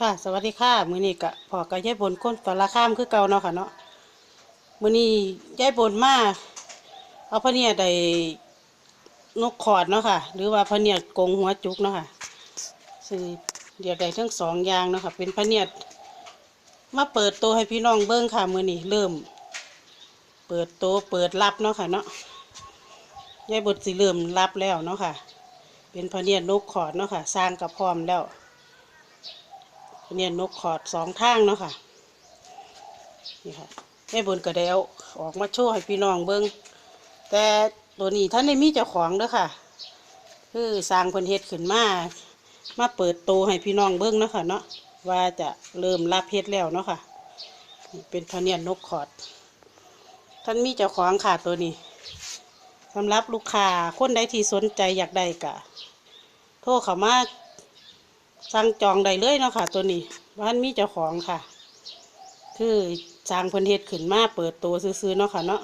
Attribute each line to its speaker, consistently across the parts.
Speaker 1: ค่ะ สวัสดีค่ะ มื้อนี้กะพอกับยายบนก้นตอละข้ามคือเก่าเนาะค่ะเนาะมื้อนี้ยายบนมาเอาพะเนียดได้นกขอดเนาะค่ะ หรือว่าพะเนียดกงหัวจุกเนาะค่ะซึ่งเดี๋ยวได้ทั้งสองอย่างเนาะค่ะ เป็นพะเนียดมาเปิดตัวให้พี่น้องเบิ่งค่ะมื้อนี้เริ่ม เปิดตัวเปิดรับเนาะค่ะเนาะยายบนสิเริ่มรับแล้วเนาะค่ะ เป็นพะเนียดนกขอดเนาะค่ะ สร้างกับพร้อมแล้ว เนี่ยนกขอดสองทางเนาะค่ะ นี่ค่ะแม่บนกระเดวออกมาโชว์ให้พี่น้องเบิ้งแต่ตัวนี้ท่านได้มีเจ้าของเด้อค่ะ คือสร้างเพิ่นเฮ็ดขึ้นมา มาเปิดโตวให้พี่น้องเบิ้งเนาะค่ะเนาะว่าจะเริ่มรับเฮ็ดแล้วเนาะค่ะนี่เป็นพเนียดนกขอด ท่านมีเจ้าของค่ะตัวนี้สำหรับลูกค้าคนใดที่สนใจอยากได้กะ โทรเขามา สั่งจองได้เลยเนาะค่ะ ตัวนี้บ้านมีเจ้าของค่ะ คือสร้างพิ่นเฮ็ดขึ้นมาเปิดตัวซื้อๆเนาะค่ะเนาะ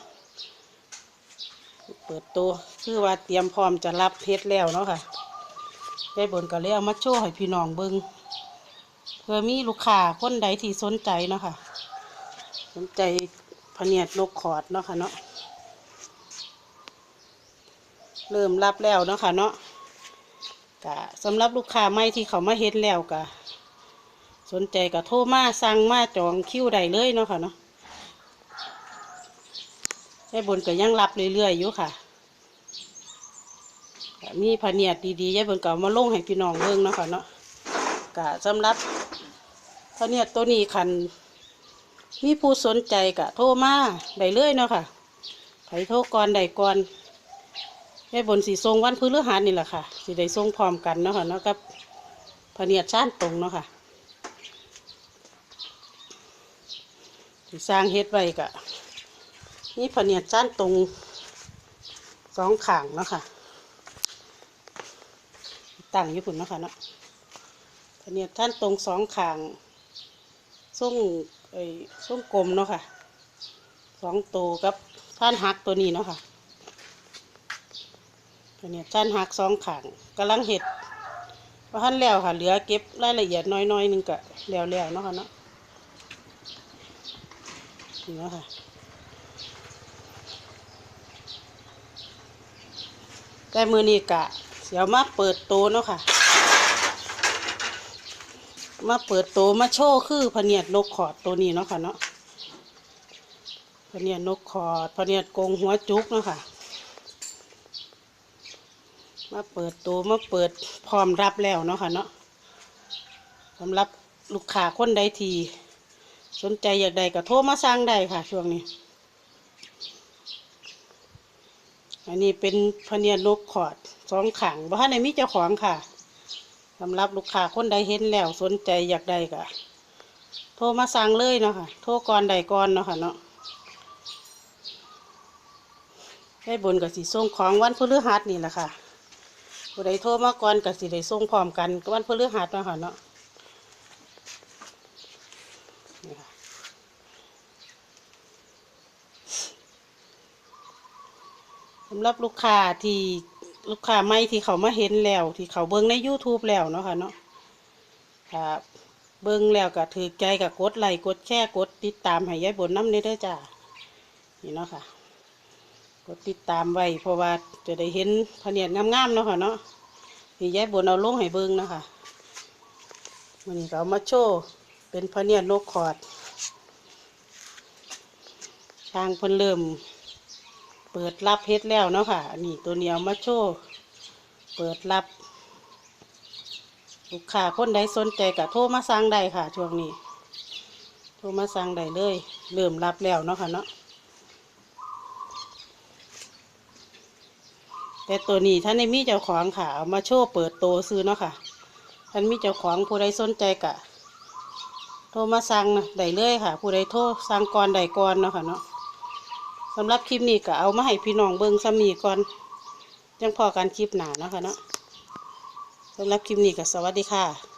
Speaker 1: เปิดตัวคือว่าเตรียมพร้อมจะรับเฮ็ดแล้วเนาะค่ะได้บนก็เลยเอามาโชว์ให้พี่น้องเบิ่งเพื่อมีลูกค้าคนใดที่สนใจเนาะค่ะ สนใจพเนียดนกขอดเนาะค่ะเนาะเริ่มรับแล้วเนาะค่ะเนาะ กะสำหรับลูกค้าใหม่ที่เขามาเฮ็ดแล้วกะสนใจกะโทรมาสั่งมาจองคิวได้เลยเนาะค่ะเนาะได้บนก็ยังรับเรื่อยๆอยู่ค่ะมีพะเนียดดีๆยายบนก็เอามาลงให้พี่น้องเบิ่งเนาะค่ะเนาะกะสำหรับพะเนียดตัวนี้คันมีผู้สนใจกะโทรมาได้เลยเนาะค่ะไผโทรก่อนได้ก่อน แม่บนสีทรงวันพฤหัสนี่แหละค่ะสีได้ทรงพร้อมกันเนาะค่ะเนาะกับพเนียดชานตรงเนาะค่ะสีสร้างเฮ็ดไว้กะนี่พเนียดชานตรงสองขางเนาะค่ะตั้งญี่ปุ่นเนาะค่ะเนาะพเนียดชานตรงสองขางทรงไอ้ทรงกลมเนาะค่ะสองตัวกับท่านหักตัวนี้เนาะค่ะ ตัวนี่ยจานหักสองขางกำลังเห็ดพอท่นแล้วค่ะเหลือเก็บรายละเอียดน้อยๆหนึงกะแล้วแล้วๆเนาะค่ะเนาะนี่เนาะค่ะแต่มือนี้กะเสียวมาเปิดโตเนาะค่ะ มาเปิดโตมาโชว์คือพเนียดนกขอดตัวนี้เนาะค่ะเนาะพเนียดนกขอดพเนียดกงหัวจุกเนาะค่ะ มาเปิดตัวมาเปิดพร้อมรับแล้วเนาะค่ะเนาะสำหรับลูกค้าคนใดที สนใจอยากได้ก็โทรมาสั่งได้ค่ะ ช่วงนี้ อันนี้เป็นพเนียนกขอดสองขังบ้านในมีเจ้าของค่ะสำหรับลูกค้าคนใดเห็นแล้ว สนใจอยากได้ก็โทรมาสั่งเลยเนาะค่ะโทรก่อนใดก่อนเนาะค่ะเนาะได้บนกับสีส่งของวันพฤหัสนี่แหละค่ะ ผู้ใดโทรมาก่อนก็สิได้ส่งพร้อมกันกับวันพฤหัสเนาะค่ะเนาะสำหรับลูกค้าที่ลูกค้าใหม่ที่เขามาเห็นแล้ว ที่เขาเบิ่งใน YouTube แล้วเนาะค่ะเนาะค่ะเบิ่งแล้วก็ถือใจกับกดไลค์กดแชร์กดติดตามให้ยายบนน้ำเด้อจ้านี่เนาะค่ะ ดติดตามไว้เพราะว่าจะได้เห็นพะเนียดงามๆเนาะค่ะเนาะที่ยายบนเอาลงให้เบิ่งนะคะวันนี้เรามาโชว์เป็นพะเนียดนกขอด ช่างเพิ่นเริ่ม เปิดรับเฮ็ดแล้วเนาะค่ะนนี้ตัวเหนียวมาโชว์เปิดรับลูกค้าคนใดสนใจก็โทรมาสั่งได้ค่ะช่วงนี้ โทรมาสั่งได้เลย เริ่มรับแล้วเนาะค่ะเนาะ แต่ตัวนี้ท่านในมีเจ้าของค่ะเอามาโชว์เปิดโตซื้อเนาะค่ะท่านมีเจ้าของผู้ใดสนใจกะ โทรมาสั่งนะได้เลยค่ะ ผู้ใดโทรสั่งก่อนได้ก่อนเนาะค่ะเนาะสำหรับคลิปนี้ก็เอามาให้พี่น้องเบิ้งซ้ำนีก่อนยังพอการคลิปหนาเนาะค่ะเนาะสำหรับคลิปนี้ก็สวัสดีค่ะ